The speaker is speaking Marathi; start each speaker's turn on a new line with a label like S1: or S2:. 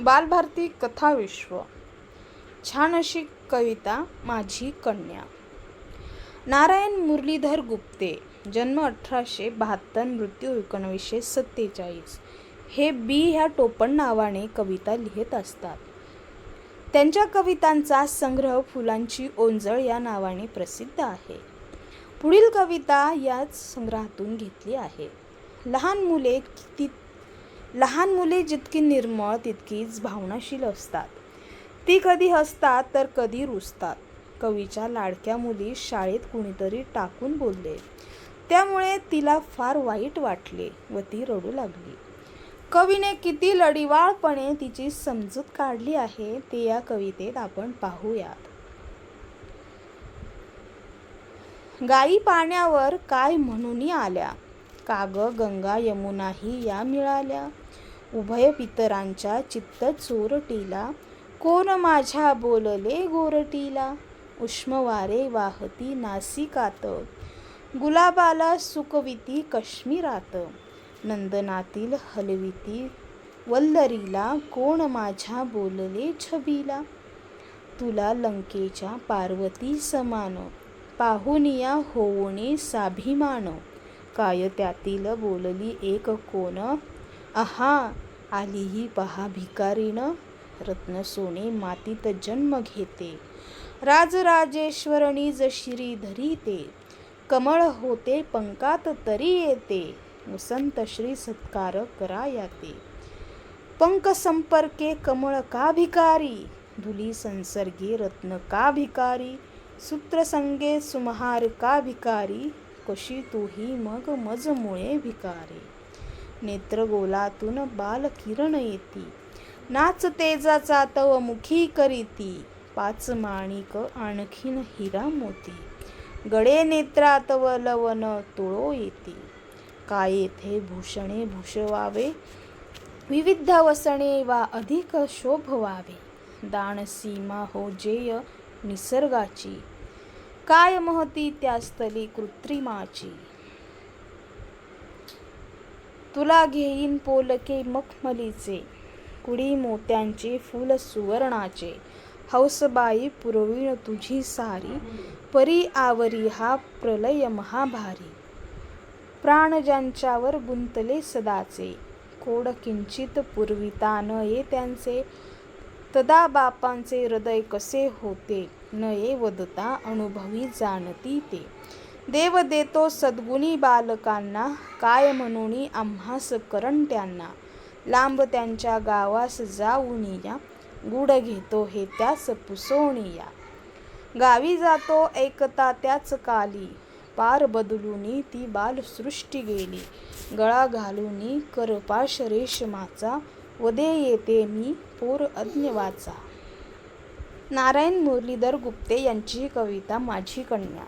S1: बालभारती कथाविश्व छान अशी कविता माझी कन्या. नारायण मुरलीधर गुप्ते जन्म अठराशे बहात्तर मृत्यू एकोणवीसशे सत्तेचाळीस. हे बी ह्या टोपण नावाने कविता लिहित असतात. त्यांच्या कवितांचा संग्रह फुलांची ओंजळ या नावाने प्रसिद्ध आहे. पुढील कविता याच संग्रहातून घेतली आहे. लहान मुले किती लहान मुले जितकी निर्मळ तितकीच भावनाशील असतात. ती कधी हसतात तर कधी रुसतात. कवीच्या लाडक्या मुली शाळेत कुणीतरी टाकून बोलले. त्यामुळे तिला फार वाईट वाटले व ती रडू लागली. कवीने किती लढिवाळपणे तिची समजूत काढली आहे ते या कवितेत आपण पाहूयात. गायी पाण्यावर काय म्हणून आल्या? काग गंगा यमुनाही या मिळाल्या. उभय पितरांच्या चित्त चोरटीला कोण माझ्या बोलले गोरटीला? उष्मवारे वाहती नासिकात. गुलाबाला सुकविती काश्मीरात. नंदनातील हलविती वल्लरीला. कोण माझ्या बोलले छबीला? तुला लंकेच्या पार्वती समान. पाहुनिया होवणे साभिमान काय त्यातील बोलली एक कोण? आहा आलीही पहा भिकारीनं रत्न सोने मातीत जन्म घेते. राजराजेश्वरणी जशिरी धरीते कमळ होते पंकात तरी येते वसंत श्री सत्कार करा याते पंक संपर्के कमळ का भिकारी धुली संसर्गे रत्न का भिकारी सूत्रसंगे सुमहार का भिकारी कशी तूही मग मजमुळे भिकारी. नेत्रगोलातून बाल किरण येती. नाच तेजाचा तव मुखी करीती. पाच माणिक आणखीन हिरा मोती. गडे नेत्रात व लवन तुळो येती. काय येथे भूषणे भूषवावे? विविध वसणे वा अधिक शोभवावे? दान सीमा हो जेय निसर्गाची. काय महती त्या स्थली कृत्रिमाची. तुला घेईन पोलके मखमलीचे कुडी मोत्यांचे फुल सुवर्णाचे. हौसबाई पुरवीण तुझी सारी परी आवरी हा प्रलय महाभारी. प्राण ज्यांच्यावर गुंतले सदाचे कोड किंचित पुरविता न ये त्यांचे. तदा बापांचे हृदय कसे होते? नये ये वदता अनुभवी जाणती ते. देव देतो सद्गुणी बालकांना काय म्हणून आम्हास करंट्यांना लांब त्यांच्या गावास जाऊनी या गुड घेतो हे त्यास पुसवणी या. गावी जातो ऐकता त्याच काली पार बदलूनी ती बालसृष्टी गेली. गळा घालूनी करपाश रेशमाचा वदे येते मी पोर अज्ञवाचा. नारायण मुरलीधर गुप्ते यांची कविता माझी कन्या.